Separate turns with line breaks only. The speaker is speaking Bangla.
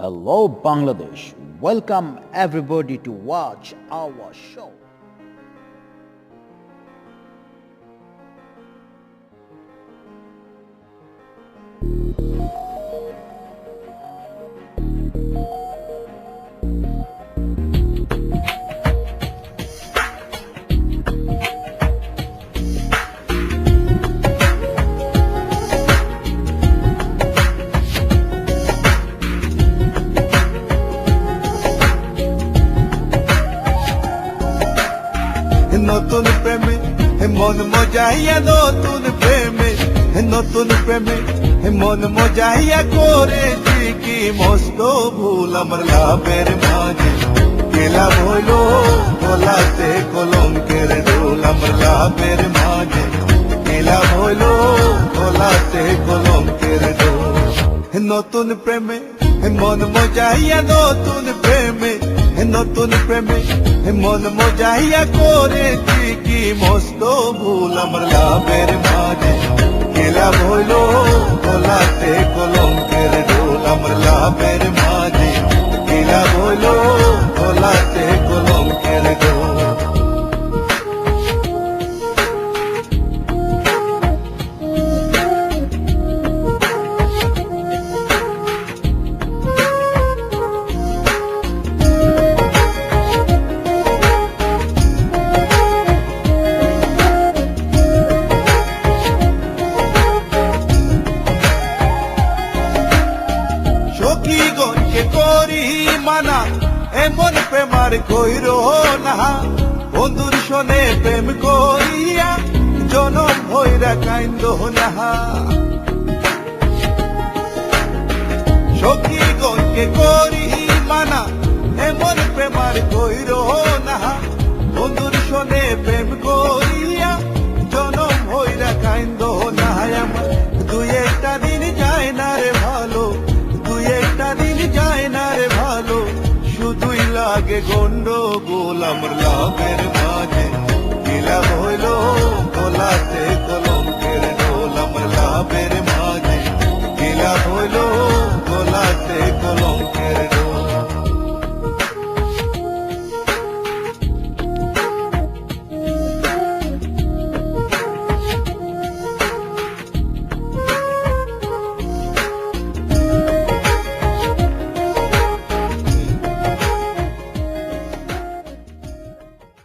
Hello, Bangladesh. Welcome everybody to watch our show.
নতুন প্রেমে, হে মন মজাইয়া নতুন প্রেমে, হে নতুন প্রেমে, হে মন মজাইয়া করেছি কি মস্ত ভুল আমার লাভের মাঝে। কেলা হইল গলাতে কলঙ্কের ডোল আমার লাভের মাঝে। কেলা হইল গলাতে কলঙ্কের ডোল নতুন প্রেমে মন মজাইয়া নতুন প্রেমে নতুন প্রেমে মন মজাইয়া করেছি কি মস্ত ভুল আমার লাভের মাঝে। হইল গলাতে কলঙ্কের ডোল আমার লাভের মানা এমন প্রেমার কইর না। বন্ধুর শোনে প্রেম করিয়া, জনম ভৈরা কাইন্দ না। সখী গনকে করি মানা এমন প্রেমার কইর না। বন্ধুর শোনে প্রেম গন্ডগোল আমার লাভের মাঝে গিলা হইল গোলাতে কলম